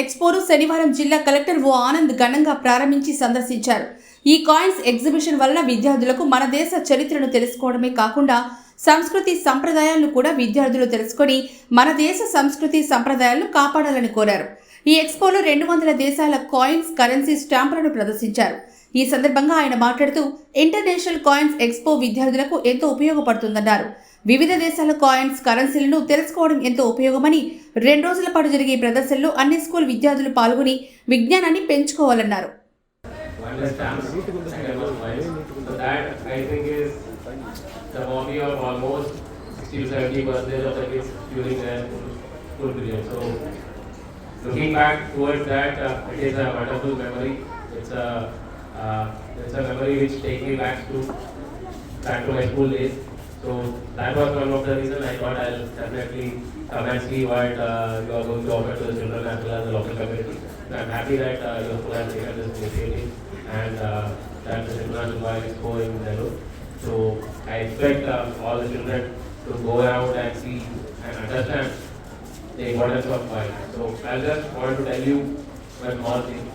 ఎక్స్పోను శనివారం జిల్లా కలెక్టర్ ఓ ఆనంద్ ఘనంగా ప్రారంభించి సందర్శించారు. ఈ కాయిన్స్ ఎగ్జిబిషన్ వలన విద్యార్థులకు మన దేశ చరిత్రను తెలుసుకోవడమే కాకుండా సంస్కృతి సంప్రదాయాలను కూడా విద్యార్థులు తెలుసుకొని మన దేశ సంస్కృతి సంప్రదాయాలను కాపాడాలని కోరారు. ఈ ఎక్స్పోలో రెండు వందల దేశాల కాయిన్స్ కరెన్సీ స్టాంపులను ప్రదర్శించారు. ఈ సందర్భంగా ఆయన మాట్లాడుతూ ఇంటర్నేషనల్ కాయిన్స్ ఎక్స్పో విద్యార్థులకు ఎంతో ఉపయోగపడుతుందన్నారు. వివిధ దేశాల కాయిన్స్ కరెన్సీలను తెలుసుకోవడం ఎంతో ఉపయోగమని రెండు రోజుల పాటు జరిగే ప్రదర్శనలో అన్ని స్కూల్ విద్యార్థులు పాల్గొని విజ్ఞానాన్ని పెంచుకోవాలన్నారు. So that was one of the reasons I thought I'll definitely come and see what uh, you are going to offer to the children as well as the local community. I'm happy that uh, your school has taken this initiative and uh, that the children are expo in Nellore. So I expect uh, all the children to go around and see and understand the importance of wine. So I just want to tell you one small thing.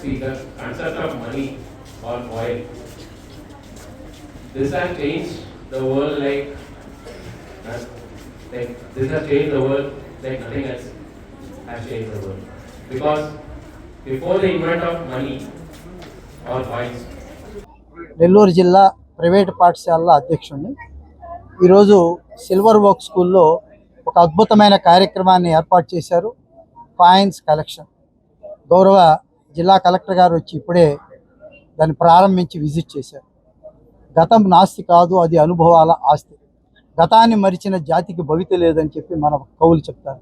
See the concept of money or oil this has changed the world like, uh, like this has changed the world like nothing else has changed the world. Because before the invent of money or coins, Nellore జిల్లా private పాఠశాల అధ్యక్షుడిని ఈరోజు silver work స్కూల్లో ఒక అద్భుతమైన కార్యక్రమాన్ని ఏర్పాటు చేశారు కాయిన్స్ కలెక్షన్ గౌరవ జిల్లా కలెక్టర్ గారు వచ్చి ఇప్పుడే దాన్ని ప్రారంభించి విజిట్ చేశారు గతం నాస్తి కాదు అది అనుభవాల ఆస్తి. గతాన్ని మరిచిన జాతికి భవిత లేదని చెప్పి మన కవులు చెప్తారు.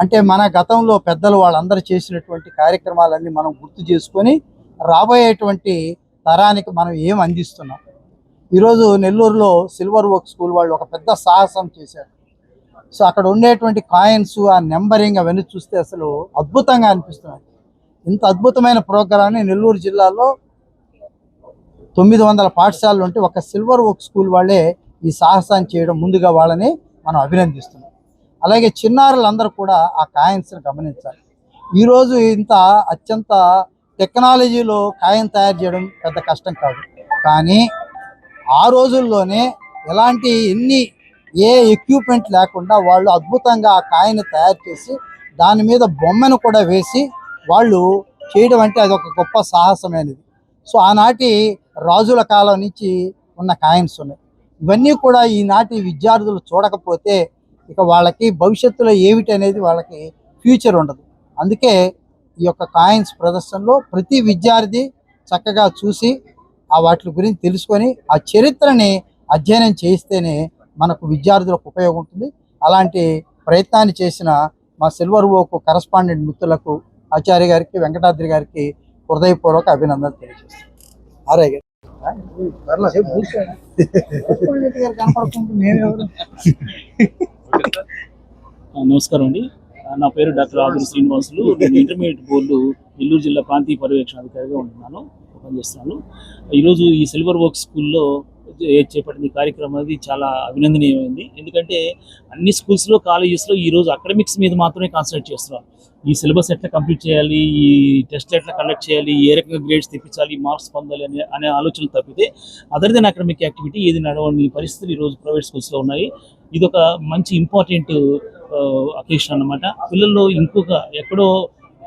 అంటే మన గతంలో పెద్దలు వాళ్ళందరూ చేసినటువంటి కార్యక్రమాలన్నీ మనం గుర్తు చేసుకొని రాబోయేటువంటి తరానికి మనం ఏం అందిస్తున్నాం? ఈరోజు నెల్లూరులో సిల్వర్ వర్క్ స్కూల్ వాళ్ళు ఒక పెద్ద సాహసం చేశారు. సో అక్కడ ఉండేటువంటి కాయిన్స్ ఆ నెంబరింగ్ అవన్నీ చూస్తే అసలు అద్భుతంగా అనిపిస్తున్నాయి. ఇంత అద్భుతమైన ప్రోగ్రాన్ని నెల్లూరు జిల్లాలో తొమ్మిది వందల పాఠశాలలు ఉంటే ఒక సిల్వర్ వర్క్ స్కూల్ వాళ్ళే ఈ సాహసాన్ని చేయడం ముందుగా వాళ్ళని మనం అభినందిస్తున్నాం. అలాగే చిన్నారులందరూ కూడా ఆ కాయిన్స్ని గమనించాలి. ఈరోజు ఇంత అత్యంత టెక్నాలజీలో కాయిన్ తయారు చేయడం పెద్ద కష్టం కాదు. కానీ ఆ రోజుల్లోనే ఎలాంటి ఎన్ని ఏ ఎక్విప్మెంట్ లేకుండా వాళ్ళు అద్భుతంగా ఆ కాయని తయారు చేసి దాని మీద బొమ్మను కూడా వేసి వాళ్ళు చేయడం అంటే అది ఒక గొప్ప సాహసమైనది. సో ఆనాటి రాజుల కాలం నుంచి ఉన్న కాయిన్స్ ఉన్నాయి. ఇవన్నీ కూడా ఈనాటి విద్యార్థులు చూడకపోతే ఇక వాళ్ళకి భవిష్యత్తులో ఏమిటి అనేది వాళ్ళకి ఫ్యూచర్ ఉండదు. అందుకే ఈ యొక్క కాయిన్స్ ప్రదర్శనలో ప్రతి విద్యార్థి చక్కగా చూసి ఆ వాటి గురించి తెలుసుకొని ఆ చరిత్రని అధ్యయనం చేయిస్తేనే మనకు విద్యార్థులకు ఉపయోగం ఉంటుంది. అలాంటి ప్రయత్నాన్ని చేసిన మా సిల్వర్ ఓకు కరస్పాండెంట్ మిత్రులకు ఆచార్య గారికి వెంకటాద్రి గారికి హృదయపూర్వక అభినందనలు తెలియజేస్తాను. నమస్కారం అండి. నా పేరు డాక్టర్ ఆదురు శ్రీనివాసులు. నేను ఇంటర్మీడియట్ బోర్డు నెల్లూరు జిల్లా ప్రాంతీయ పర్యవేక్షణ అధికారిగా ఉంటున్నాను పనిచేస్తున్నాను ఈరోజు ఈ సిల్వర్ వర్క్ స్కూల్లో చేపట్టిన కార్యక్రమం అనేది చాలా అభినందనీయమైంది. ఎందుకంటే అన్ని స్కూల్స్లో కాలేజెస్లో ఈరోజు అకాడమిక్స్ మీద మాత్రమే కాన్సన్ట్రేట్ చేస్తున్నారు. ఈ సిలబస్ ఎట్లా కంప్లీట్ చేయాలి? ఈ టెస్ట్లు ఎట్లా కండక్ట్ చేయాలి? ఏ రకంగా గ్రేడ్స్ తెప్పించాలి? మార్క్స్ పొందాలి? అనే అనే ఆలోచనలు తప్పితే అదర్ దెన్ అకాడమిక్ యాక్టివిటీ ఏది నడవని పరిస్థితులు ఈరోజు ప్రైవేట్ స్కూల్స్లో ఉన్నాయి. ఇది ఒక మంచి ఇంపార్టెంట్ అకేషన్ అన్నమాట. పిల్లల్లో ఇంకొక ఎక్కడో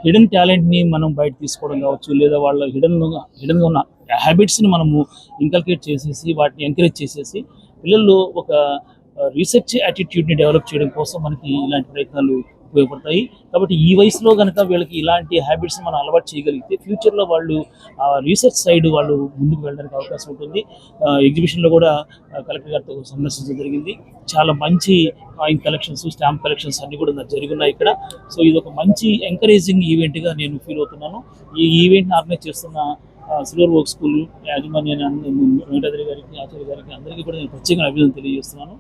హిడెన్ టాలెంట్ని మనం బయట తీసుకోవడం కావచ్చు లేదా వాళ్ళ హిడెన్ హిడెన్గా ఉన్న హ్యాబిట్స్ని మనము ఇంకల్కేట్ చేసేసి వాటిని ఎంకరేజ్ చేసేసి పిల్లల్లో ఒక రీసెర్చ్ యాటిట్యూడ్ని డెవలప్ చేయడం కోసం మనకి ఇలాంటి ప్రయత్నాలు ఉపయోగపడతాయి. కాబట్టి ఈ వయసులో కనుక వీళ్ళకి ఇలాంటి హ్యాబిట్స్ మనం అలవాటు చేయగలిగితే ఫ్యూచర్లో వాళ్ళు ఆ రీసెర్చ్ సైడ్ వాళ్ళు ముందుకు వెళ్ళడానికి అవకాశం ఉంటుంది. ఎగ్జిబిషన్లో కూడా కలెక్టర్ గారితో సందర్శించడం జరిగింది. చాలా మంచి కాయిన్ కలెక్షన్స్ స్టాంప్ కలెక్షన్స్ అన్ని కూడా నాకు జరిగినాయి ఇక్కడ. సో ఇది ఒక మంచి ఎంకరేజింగ్ ఈవెంట్గా నేను ఫీల్ అవుతున్నాను. ఈ ఈవెంట్ని ఆర్గనైజ్ చేస్తున్న సిల్వర్ వర్క్ స్కూల్ యాజమాన్యాన్ని వెంకటాద్రి గారికి ఆచార్య గారికి అందరికీ కూడా నేను ప్రత్యేకంగా అభినందన తెలియజేస్తున్నాను.